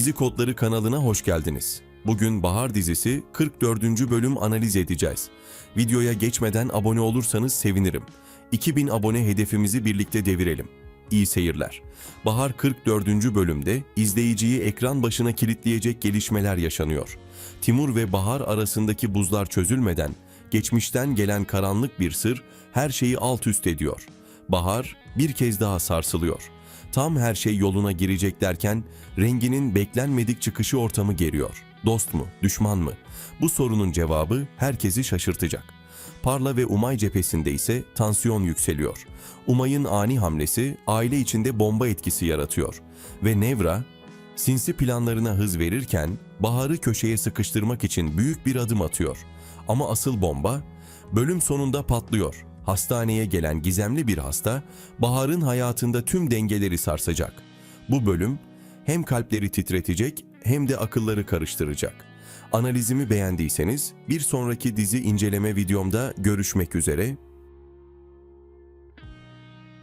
Dizi Kodları kanalına hoş geldiniz. Bugün Bahar dizisi 44. bölüm analiz edeceğiz. Videoya geçmeden abone olursanız sevinirim. 2000 abone hedefimizi birlikte devirelim. İyi seyirler. Bahar 44. bölümde izleyiciyi ekran başına kilitleyecek gelişmeler yaşanıyor. Timur ve Bahar arasındaki buzlar çözülmeden geçmişten gelen karanlık bir sır her şeyi alt üst ediyor. Bahar bir kez daha sarsılıyor. Tam her şey yoluna girecek derken renginin beklenmedik çıkışı ortamı geriyor. Dost mu, düşman mı? Bu sorunun cevabı herkesi şaşırtacak. Parla ve Umay cephesinde ise tansiyon yükseliyor. Umay'ın ani hamlesi aile içinde bomba etkisi yaratıyor. Ve Nevra, sinsi planlarına hız verirken Bahar'ı köşeye sıkıştırmak için büyük bir adım atıyor. Ama asıl bomba bölüm sonunda patlıyor. Hastaneye gelen gizemli bir hasta Bahar'ın hayatında tüm dengeleri sarsacak. Bu bölüm hem kalpleri titretecek hem de akılları karıştıracak. Analizimi beğendiyseniz bir sonraki dizi inceleme videomda görüşmek üzere.